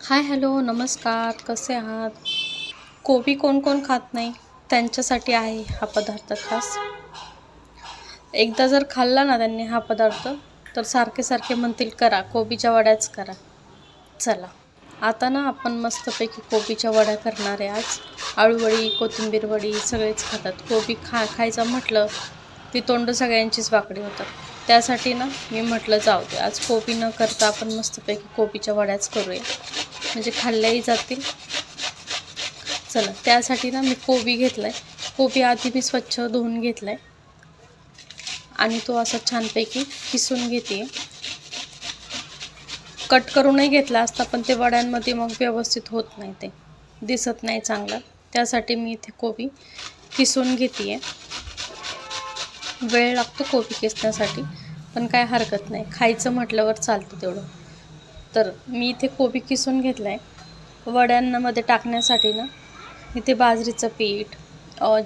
Hi hello नमस्कार. कसे आहात? कोबी कोण कोण खात नाही? त्यांच्यासाठी आहे हा पदार्थ खास. एकदा जर खाल्ला ना त्यांनी हा पदार्थ तर सारखे सारखे म्हणतील करा कोबीच्या वड्याच करा. चला. आता ना आपण मस्तपैकी कोबीच्या वड्या करणार आहे आज. आळूवडी कोथिंबीर वडी सगळेच खातात. कोबी खा खायचं म्हटलं ती तोंड सगळ्यांचीच वाकडी होतात. त्यासाठी ना मी म्हटलं जाऊ दे. आज कोबी न करता आपण मस्तपैकी कोबीच्या वड्याच करूया. म्हणजे खाल्ल्याही जातील. चला त्यासाठी ना मी कोबी घेतला आहे कोबी आधी मी स्वच्छ धुवून घेतला आहे आणि तो असा छानपैकी किसून घेते कट करूनही घेतला असता पण ते वड्यांमध्ये मग व्यवस्थित होत नाही ते. दिसत नाही चांगलं. त्यासाठी मी इथे कोबी किसून घेते वेळ लागतो कोबी किसण्यासाठी पण काय हरकत नाही. खायचं म्हटल्यावर चालतं तेवढं. तर मी इथे कोबी किसून घेतला आहे वड्यांमध्ये टाकण्यासाठी ना इथे बाजरीचं पीठ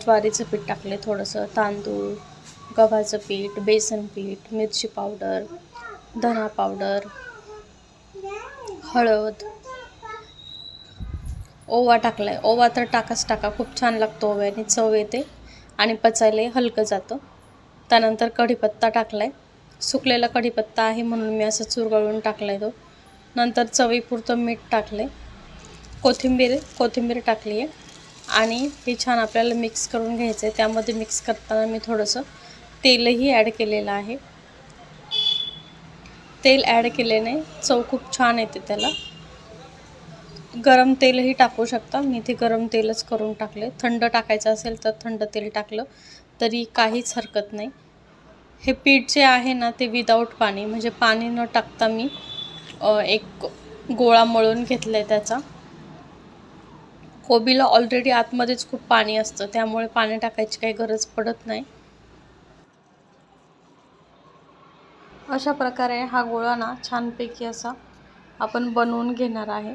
ज्वारीचं पीठ टाकले थोडंसं तांदूळ गव्हाचं पीठ बेसन पीठ मिरची पावडर धना पावडर हळद. ओवा टाकलाय. ओवा तर टाकाच टाका खूप छान लागतो ओव्याने चव येते आणि पचायलाही हलकं जातं. त्यानंतर कढीपत्ता टाकलाय. सुकलेला कढीपत्ता आहे म्हणून मी असं चुरगळून टाकलाय तो. नंतर चवीपुरतं मीठ टाकले कोथिंबीर कोथिंबीर टाकली आहे. आणि हे छान आपल्याला मिक्स करून घ्यायचं आहे त्यामध्ये मिक्स करताना मी थोडंसं तेलही ॲड केलेलं आहे. तेल ॲड केल्याने चव खूप छान येते त्याला. गरम तेलही टाकू शकता. मी इथे गरम तेलच करून टाकले थंड टाकायचं असेल तर थंड तेल टाकलं तरी काहीच हरकत नाही. हे पीठ जे आहे ना ते विदाऊट पाणी. म्हणजे पाणी न टाकता मी एक गोळा मळून घेतला आहे त्याचा. कोबीला ऑलरेडी आतमध्येच खूप पाणी असतं त्यामुळे पाणी टाकायची काही गरज पडत नाही. अशा प्रकारे हा गोळा ना छानपैकी असा आपण बनवून घेणार आहे.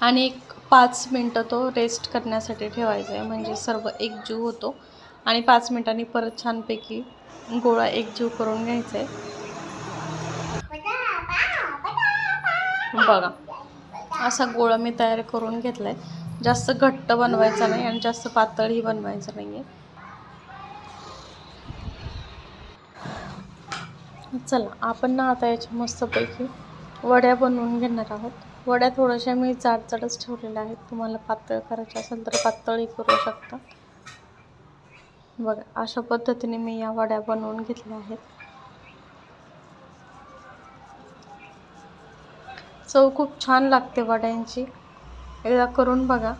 आणि एक पाच मिनटं तो रेस्ट करण्यासाठी ठेवायचा आहे म्हणजे सर्व एकजीव होतो. आणि पाच मिनटांनी परत छानपैकी गोळा एकजीव करून घ्यायचा आहे बघा असा गोळा मी तयार करून घेतला आहे जास्त घट्ट बनवायचा नाही आणि जास्त पातळही बनवायचं नाही आहे चला आपण ना आता याच्या मस्तपैकी वड्या बनवून घेणार आहोत. वड्या थोड्याशा मी जाडजाडच ठेवलेल्या आहेत. तुम्हाला पातळ करायच्या असेल तर पातळही करू शकता. बघा अशा पद्धतीने मी या वड्या बनवून घेतल्या आहेत. चव खूप छान लागते वड्यांची. एकदा करून बघा.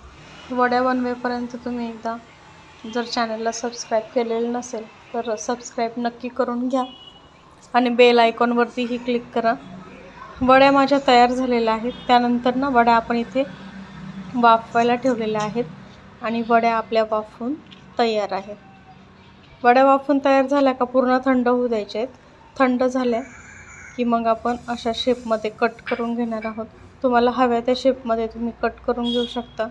वड्या बनवेपर्यंत तुम्ही एकदा जर चॅनलला सबस्क्राईब केलेलं नसेल तर सबस्क्राईब नक्की करून घ्या. आणि बेल आयकॉनवरतीही क्लिक करा. वड्या माझ्या तयार झालेल्या आहेत. त्यानंतर ना वड्या आपण इथे वाफवायला ठेवलेल्या आहेत. आणि वड्या आपल्या वाफून तयार आहेत. वड्या वाफून तयार झाल्या का पूर्ण थंड होऊ द्यायचे आहेत. थंड झाल्या की मग आपण अशा शेपमध्ये कट करून घेणार आहोत. तुम्हाला हव्या त्या शेपमध्ये तुम्ही कट करून घेऊ शकता.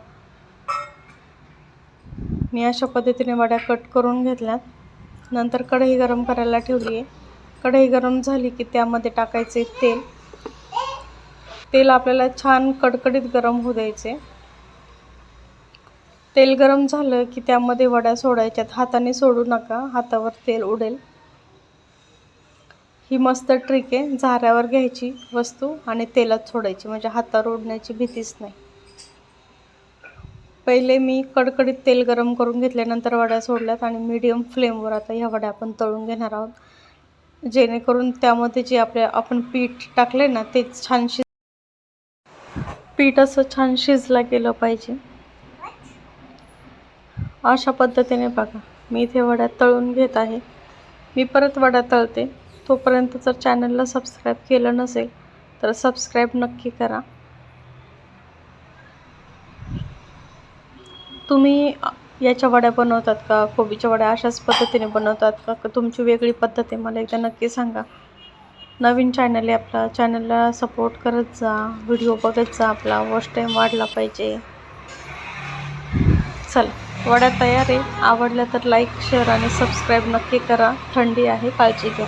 मी अशा पद्धतीने वड्या कट करून घेतल्यात नंतर कढई गरम करायला ठेवली आहे. कढई गरम झाली की त्यामध्ये टाकायचे तेल. तेल आपल्याला छान कडकडीत गरम होऊ द्यायचे. तेल गरम झालं की त्यामध्ये वड्या सोडायच्यात. हाताने सोडू नका हातावर तेल उडेल. ही मस्त ट्रिक आहे. झाऱ्यावर घ्यायची वस्तू आणि तेलात सोडायची. म्हणजे हातावर उडण्याची भीतीच नाही. पहिले मी कडकडीत तेल गरम करून घेतल्यानंतर वड्या सोडल्यात आणि मीडियम फ्लेमवर आता ह्या वड्या आपण तळून घेणार आहोत. जेणेकरून त्यामध्ये जे आपल्या आपण पीठ टाकले ना ते छान शिज पीठ असं छान शिजलं गेलं पाहिजे. अशा पद्धतीने बघा. मी इथे वड्या तळून घेत आहे. मी परत वड्या तळते. तोपर्यंत जर चॅनलला सबस्क्राईब केलं नसेल तर सबस्क्राईब नक्की करा. तुम्ही याच्या वड्या बनवतात का? कोबीच्या वड्या अशाच पद्धतीने बनवतात का? का तुमची वेगळी पद्धत आहे? मला एकदा नक्की सांगा. नवीन चॅनल आहे आपला. चॅनलला सपोर्ट करत जा. व्हिडिओ बघत जा. आपला वॉच टाईम वाढला पाहिजे. चला. वड्या तयार आहे. आवडल्या तर लाईक शेअर आणि सबस्क्राईब नक्की करा. थंडी आहे काळजी घ्या.